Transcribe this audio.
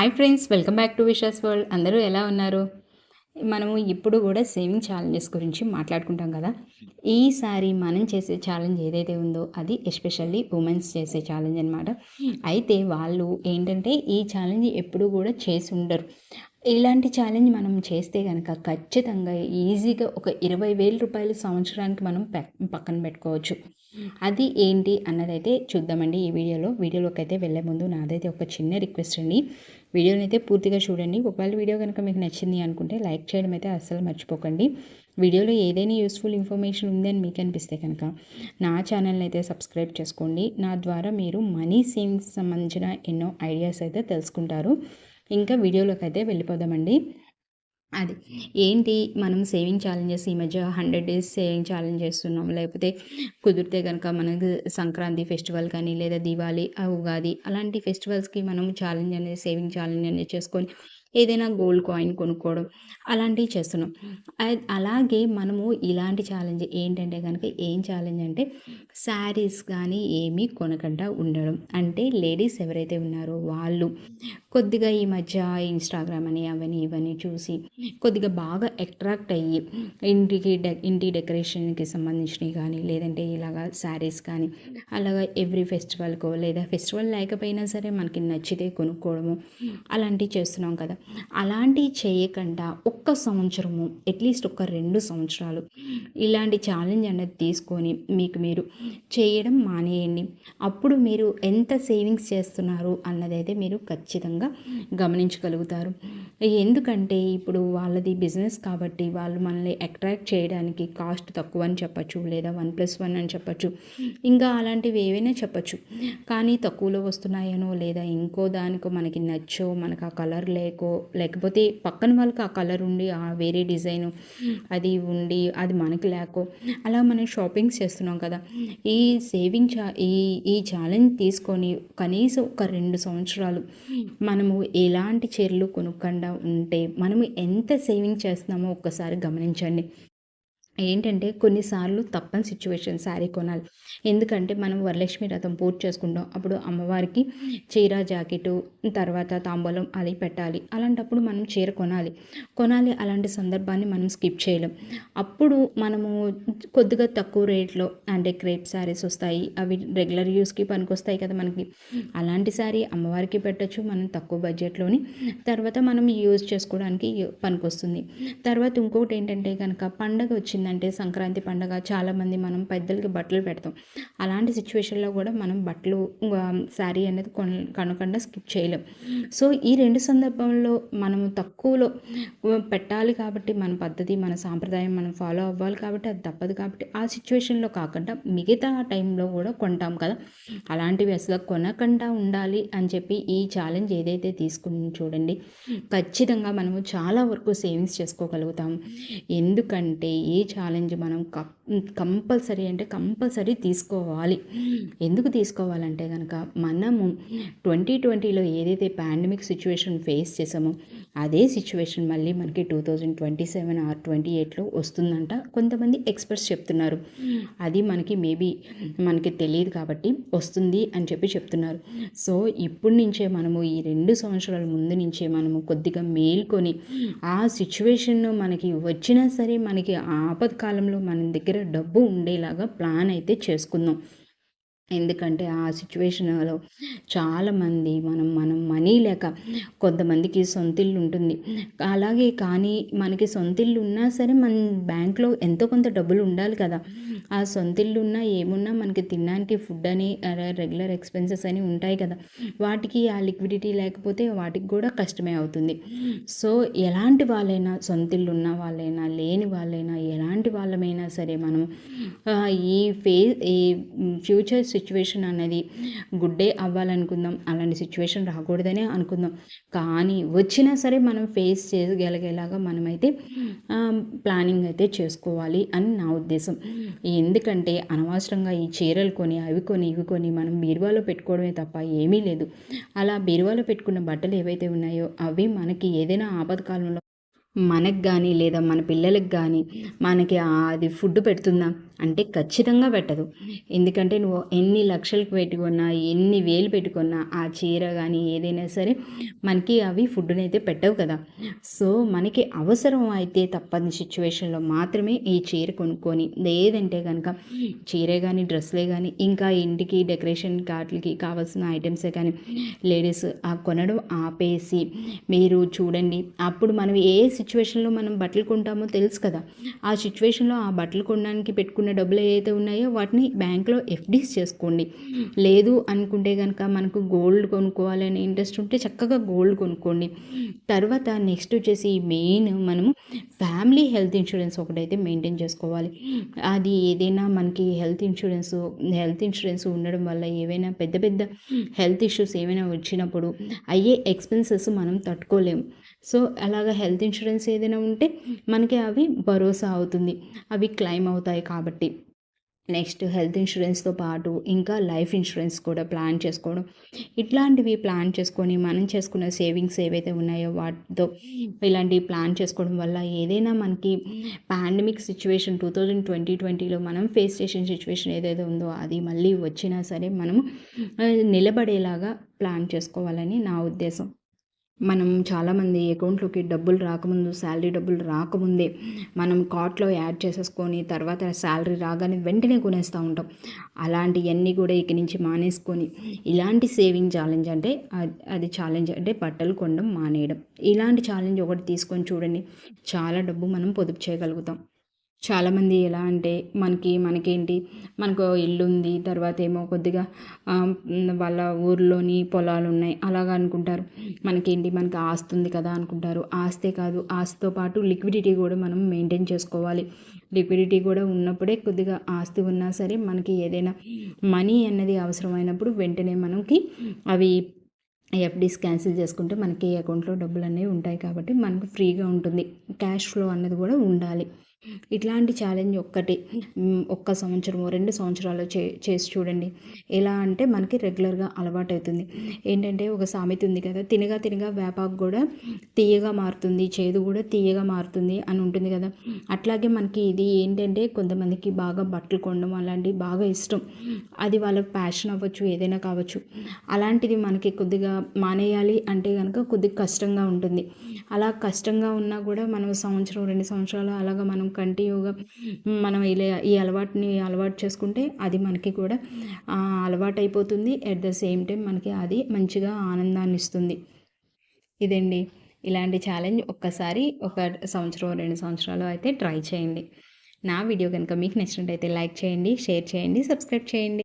Hi friends welcome back to wishes world అందరూ ఎలా ఉన్నారు? మనము ఇప్పుడు కూడా సేవింగ్ ఛాలెంజెస్ గురించి మాట్లాడుకుంటాం కదా. ఈసారి మనం చేసే ఛాలెంజ్ ఏదైతే ఉందో అది ఎస్పెషల్లీ ఉమెన్స్ చేసే ఛాలెంజ్ అనమాట అయితే వాళ్ళు ఏంటంటే ఈ ఛాలెంజ్ ఎప్పుడు కూడా చేసి ఉండరు. ఇలాంటి ఛాలెంజ్ మనం చేస్తే కనుక ఖచ్చితంగా ఈజీగా ఒక ఇరవై వేల రూపాయలు సంవత్సరానికి మనం పక్కన పెట్టుకోవచ్చు. అది ఏంటి అన్నదైతే చూద్దామండి ఈ వీడియోలో. వీడియోలోకి అయితే వెళ్ళే ముందు నాదైతే ఒక చిన్న రిక్వెస్ట్ అండి. వీడియోని అయితే పూర్తిగా చూడండి. ఒకవేళ వీడియో కనుక మీకు నచ్చింది అనుకుంటే లైక్ చేయడం అయితే అస్సలు మర్చిపోకండి. వీడియోలో ఏదైనా యూస్ఫుల్ ఇన్ఫర్మేషన్ ఉందని మీకు అనిపిస్తే కనుక నా ఛానల్ని అయితే సబ్స్క్రైబ్ చేసుకోండి. నా ద్వారా మీరు మనీ సేవింగ్స్ సంబంధించిన ఎన్నో ఐడియాస్ అయితే తెలుసుకుంటారు. ఇంకా వీడియోలోకి అయితే వెళ్ళిపోదామండి. అది. ఏంటి? మనం సేవింగ్ ఛాలెంజెస్ ఈ మధ్య హండ్రెడ్ డేస్ సేవింగ్ ఛాలెంజ్ చేస్తున్నాం. లేకపోతే కుదిరితే కనుక మనకు సంక్రాంతి ఫెస్టివల్ కానీ లేదా దివాళీ ఉగాది అలాంటి ఫెస్టివల్స్కి మనం ఛాలెంజ్ అనేది సేవింగ్ ఛాలెంజ్ అనేది చేసుకొని ఏదైనా గోల్డ్ కాయిన్ కొనుక్కోవడం అలాంటివి చేస్తున్నాం. అలాగే మనము ఇలాంటి ఛాలెంజ్ ఏంటంటే కనుక ఏం ఛాలెంజ్ అంటే శారీస్ కానీ ఏమీ కొనకుండా ఉండడం. అంటే లేడీస్ ఎవరైతే ఉన్నారో వాళ్ళు కొద్దిగా ఈ మధ్య ఇన్స్టాగ్రామ్ అని అవన్నీ ఇవన్నీ చూసి కొద్దిగా బాగా అట్రాక్ట్ అయ్యి ఇంటికి డె ఇంటి డెకరేషన్కి సంబంధించినవి కానీ లేదంటే ఇలాగా శారీస్ కానీ అలాగా ఎవ్రీ ఫెస్టివల్కో లేదా ఫెస్టివల్ లేకపోయినా సరే మనకి నచ్చితే కొనుక్కోవడము అలాంటివి చేస్తున్నాం కదా. అలాంటివి చేయకుండా ఒక్క సంవత్సరము అట్లీస్ట్ ఒక రెండు సంవత్సరాలు ఇలాంటి ఛాలెంజ్ అనేది తీసుకొని మీకు మీరు చేయడం మానేయండి. అప్పుడు మీరు ఎంత సేవింగ్స్ చేస్తున్నారు అన్నదైతే మీరు ఖచ్చితంగా గమనించగలుగుతారు. ఎందుకంటే ఇప్పుడు వాళ్ళది బిజినెస్ కాబట్టి వాళ్ళు మనల్ని అట్రాక్ట్ చేయడానికి కాస్ట్ తక్కువ అని చెప్పచ్చు లేదా వన్ ప్లస్ వన్ అని చెప్పచ్చు. ఇంకా అలాంటివి ఏవైనా చెప్పచ్చు. కానీ తక్కువలో వస్తున్నాయనో లేదా ఇంకో దానికో మనకి నచ్చో మనకు ఆ కలర్ లేకో లేకపోతే పక్కన వాళ్ళకి ఆ కలర్ ఉండి ఆ వేరే డిజైన్ అది ఉండి అది మనకి లేకో అలా మనం షాపింగ్స్ చేస్తున్నాం కదా. ఈ సేవింగ్ చా ఈ ఈ ఛాలెంజ్ తీసుకొని కనీసం ఒక రెండు సంవత్సరాలు మనము ఎలాంటి చీరలు కొనుక్కుండా ఉంటే మనము ఎంత సేవింగ్ చేస్తున్నామో ఒక్కసారి గమనించండి. ఏంటంటే కొన్నిసార్లు తప్పని సిచ్యువేషన్ శారీ కొనాలి. ఎందుకంటే మనం వరలక్ష్మి రథం పూర్తి చేసుకుంటాం. అప్పుడు అమ్మవారికి చీర జాకెటు తర్వాత తాంబూలం అది పెట్టాలి. అలాంటప్పుడు మనం చీర కొనాలి. కొనాలి అలాంటి సందర్భాన్ని మనం స్కిప్ చేయలేం. అప్పుడు మనము కొద్దిగా తక్కువ రేట్లో అంటే క్రేప్ శారీస్ వస్తాయి. అవి రెగ్యులర్ యూస్కి పనికొస్తాయి కదా మనకి. అలాంటి శారీ అమ్మవారికి పెట్టచ్చు. మనం తక్కువ బడ్జెట్లోని తర్వాత మనం యూజ్ చేసుకోవడానికి పనికొస్తుంది. తర్వాత ఇంకొకటి ఏంటంటే కనుక పండగ వచ్చింది వచ్చిందంటే సంక్రాంతి పండగ చాలామంది మనం పెద్దలకి బట్టలు పెడతాం. అలాంటి సిచ్యువేషన్లో కూడా మనం బట్టలు శారీ అనేది కొన కనకుండా స్కిప్ చేయలేం. సో ఈ రెండు సందర్భంలో మనం తక్కువలో పెట్టాలి కాబట్టి మన పద్ధతి మన సాంప్రదాయం మనం ఫాలో అవ్వాలి కాబట్టి అది తప్పదు కాబట్టి ఆ సిచ్యువేషన్లో కాకుండా మిగతా టైంలో కూడా కొంటాం కదా. అలాంటివి అసలు కొనకుండా ఉండాలి అని చెప్పి ఈ ఛాలెంజ్ ఏదైతే తీసుకుని చూడండి ఖచ్చితంగా మనము చాలా వరకు సేవింగ్స్ చేసుకోగలుగుతాం. ఎందుకంటే ఈ ఛాలెంజ్ మనం కంపల్సరీ అంటే కంపల్సరీ తీసుకోవాలి. ఎందుకు తీసుకోవాలంటే కనుక మనము ట్వంటీ ట్వంటీలో ఏదైతే పాండమిక్ సిచ్యువేషన్ ఫేస్ చేసామో అదే సిచ్యువేషన్ మళ్ళీ మనకి two thousand twenty seven or twenty ఎయిట్లో వస్తుందంట. కొంతమంది ఎక్స్పర్ట్స్ చెప్తున్నారు. అది మనకి మేబీ మనకి తెలియదు కాబట్టి వస్తుంది అని చెప్పి చెప్తున్నారు. సో ఇప్పటి నుంచే మనము ఈ రెండు సంవత్సరాల ముందు నుంచే మనము కొద్దిగా మేల్కొని ఆ సిచ్యువేషన్ మనకి వచ్చినా సరే మనకి ఆ ఆపత్కాలంలో మన దగ్గర డబ్బు ఉండేలాగా ప్లాన్ అయితే చేసుకుందాం. ఎందుకంటే ఆ సిచ్యువేషన్లో చాలామంది మనం మనం మనీ లేక కొంతమందికి సొంతిల్లు ఉంటుంది అలాగే కానీ మనకి సొంతిల్లు ఉన్నా సరే మన బ్యాంక్లో ఎంతో కొంత డబ్బులు ఉండాలి కదా. ఆ సొంతిల్లు ఉన్నా ఏమున్నా మనకి తినడానికి ఫుడ్ అని రెగ్యులర్ ఎక్స్పెన్సెస్ అని ఉంటాయి కదా. వాటికి ఆ లిక్విడిటీ లేకపోతే వాటికి కూడా కష్టమే అవుతుంది. సో ఎలాంటి వాళ్ళైనా సొంతిల్లు ఉన్న వాళ్ళైనా లేని వాళ్ళైనా ఎలాంటి వాళ్ళమైనా సరే మనం ఈ ఫే ఈ ఫ్యూచర్ సిచ్యువేషన్ అనేది గుడ్డే అవ్వాలనుకుందాం. అలాంటి సిచ్యువేషన్ రాకూడదనే అనుకుందాం. కానీ వచ్చినా సరే మనం ఫేస్ చేయగలిగేలాగా మనమైతే ప్లానింగ్ అయితే చేసుకోవాలి అని నా ఉద్దేశం. ఎందుకంటే అనవసరంగా ఈ చీరలు కొని అవి కొని ఇవి కొని మనం బీరువాలో పెట్టుకోవడమే తప్ప ఏమీ లేదు. అలా బీరువాలో పెట్టుకున్న బట్టలు ఏవైతే ఉన్నాయో అవి మనకి ఏదైనా ఆపదకాలంలో మనకు కానీ లేదా మన పిల్లలకు కానీ మనకి అది ఫుడ్ పెడుతుందా? అంటే ఖచ్చితంగా పెట్టదు. ఎందుకంటే నువ్వు ఎన్ని లక్షలకు పెట్టుకున్నా ఎన్ని వేలు పెట్టుకున్నా ఆ చీర కానీ ఏదైనా సరే మనకి అవి ఫుడ్ని అయితే పెట్టవు కదా. సో మనకి అవసరం అయితే తప్పని సిచ్యువేషన్లో మాత్రమే ఈ చీర కొనుక్కొని లేదంటే కనుక చీరే కానీ డ్రెస్లే కానీ ఇంకా ఇంటికి డెకరేషన్ కార్ట్లకి కావాల్సిన ఐటమ్సే కానీ లేడీస్ ఆ కొనడం ఆపేసి మీరు చూడండి. అప్పుడు మనం ఏ సిచ్యువేషన్లో మనం బట్టలు కొంటామో తెలుసు కదా. ఆ సిచ్యువేషన్లో ఆ బట్టలు కొనడానికి పెట్టుకున్న డబ్బులు ఏవైతే ఉన్నాయో వాటిని బ్యాంక్లో ఎఫ్డీస్ చేసుకోండి. లేదు అనుకుంటే కనుక మనకు గోల్డ్ కొనుక్కోవాలనే ఇంట్రెస్ట్ ఉంటే చక్కగా గోల్డ్ కొనుక్కోండి. తర్వాత నెక్స్ట్ వచ్చేసి మెయిన్ మనము ఫ్యామిలీ హెల్త్ ఇన్సూరెన్స్ ఒకటైతే మెయింటైన్ చేసుకోవాలి. అది ఏదైనా మనకి హెల్త్ ఇన్సూరెన్స్ హెల్త్ ఇన్సూరెన్స్ ఉండడం వల్ల ఏవైనా పెద్ద పెద్ద హెల్త్ ఇష్యూస్ ఏమైనా వచ్చినప్పుడు అయ్యే ఎక్స్పెన్సెస్ మనం తట్టుకోలేము. సో అలాగ హెల్త్ ఇన్సూరెన్స్ ఏదైనా ఉంటే మనకి అవి భరోసా అవుతుంది. అవి క్లెయిమ్ అవుతాయి కాబట్టి. నెక్స్ట్ హెల్త్ ఇన్సూరెన్స్తో పాటు ఇంకా లైఫ్ ఇన్సూరెన్స్ కూడా ప్లాన్ చేసుకోవడం. ఇట్లాంటివి ప్లాన్ చేసుకొని మనం చేసుకున్న సేవింగ్స్ ఏవైతే ఉన్నాయో వాటితో ఇలాంటివి ప్లాన్ చేసుకోవడం వల్ల ఏదైనా మనకి pandemic situation two thousand twenty ట్వంటీలో మనం ఫేస్ చేసిన సిచ్యువేషన్ ఏదైతే ఉందో అది మళ్ళీ వచ్చినా సరే మనము నిలబడేలాగా ప్లాన్ చేసుకోవాలని నా ఉద్దేశం. మనం చాలామంది అకౌంట్లోకి డబ్బులు రాకముందు శాలరీ డబ్బులు రాకముందే మనం కార్ట్లో యాడ్ చేసేసుకొని తర్వాత శాలరీ రాగానే వెంటనే కొనేస్తూ ఉంటాం. అలాంటివన్నీ కూడా ఇక నుంచి మానేసుకొని ఇలాంటి సేవింగ్ ఛాలెంజ్ అంటే అది ఛాలెంజ్ అంటే బట్టలు కొనడం మానేయడం. ఇలాంటి ఛాలెంజ్ ఒకటి తీసుకొని చూడండి చాలా డబ్బు మనం పొదుపు చేయగలుగుతాం. చాలామంది ఎలా అంటే మనకి మనకేంటి? మనకు ఇల్లు ఉంది తర్వాత ఏమో కొద్దిగా వాళ్ళ ఊర్లోని పొలాలు ఉన్నాయి అలాగా అనుకుంటారు. మనకేంటి? మనకి ఆస్తి ఉంది కదా అనుకుంటారు. ఆస్తే కాదు ఆస్తితో పాటు లిక్విడిటీ కూడా మనం మెయింటైన్ చేసుకోవాలి. లిక్విడిటీ కూడా ఉన్నప్పుడే కొద్దిగా ఆస్తి ఉన్నా సరే మనకి ఏదైనా మనీ అన్నది అవసరమైనప్పుడు వెంటనే మనకి అవి ఎఫ్డీస్ క్యాన్సిల్ చేసుకుంటే మనకి అకౌంట్లో డబ్బులు అనేవి ఉంటాయి కాబట్టి మనకు ఫ్రీగా ఉంటుంది. క్యాష్ ఫ్లో అన్నది కూడా ఉండాలి. ఇట్లాంటి ఛాలెంజ్ ఒక్కటి ఒక్క సంవత్సరము రెండు సంవత్సరాలు చే చేసి చూడండి. ఎలా అంటే మనకి రెగ్యులర్గా అలవాటు అవుతుంది ఏంటంటే ఒక సామెత ఉంది కదా తినగా తినగా వేపాకు కూడా తీయగా మారుతుంది చేదు కూడా తీయగా మారుతుంది అని ఉంటుంది కదా. అట్లాగే మనకి ఇది ఏంటంటే కొంతమందికి బాగా బట్టలు కొనడం అలాంటివి బాగా ఇష్టం. అది వాళ్ళకి ప్యాషన్ అవ్వచ్చు ఏదైనా కావచ్చు. అలాంటిది మనకి కొద్దిగా మానేయాలి అంటే కనుక కొద్దిగా కష్టంగా ఉంటుంది. అలా కష్టంగా ఉన్నా కూడా మనం సంవత్సరం రెండు సంవత్సరాలు అలాగా మనం కంటిన్యూగా మనం ఇలా ఈ అలవాటుని అలవాటు చేసుకుంటే అది మనకి కూడా అలవాటు అయిపోతుంది ఎట్ ద సేమ్ టైం మనకి అది మంచిగా ఆనందాన్ని ఇస్తుంది. ఇదండి. ఇలాంటి ఛాలెంజ్ ఒక్కసారి ఒక సంవత్సరం రెండు సంవత్సరాలు అయితే ట్రై చేయండి. నా వీడియో కనుక మీకు నచ్చినట్టయితే లైక్ చేయండి షేర్ చేయండి సబ్స్క్రైబ్ చేయండి.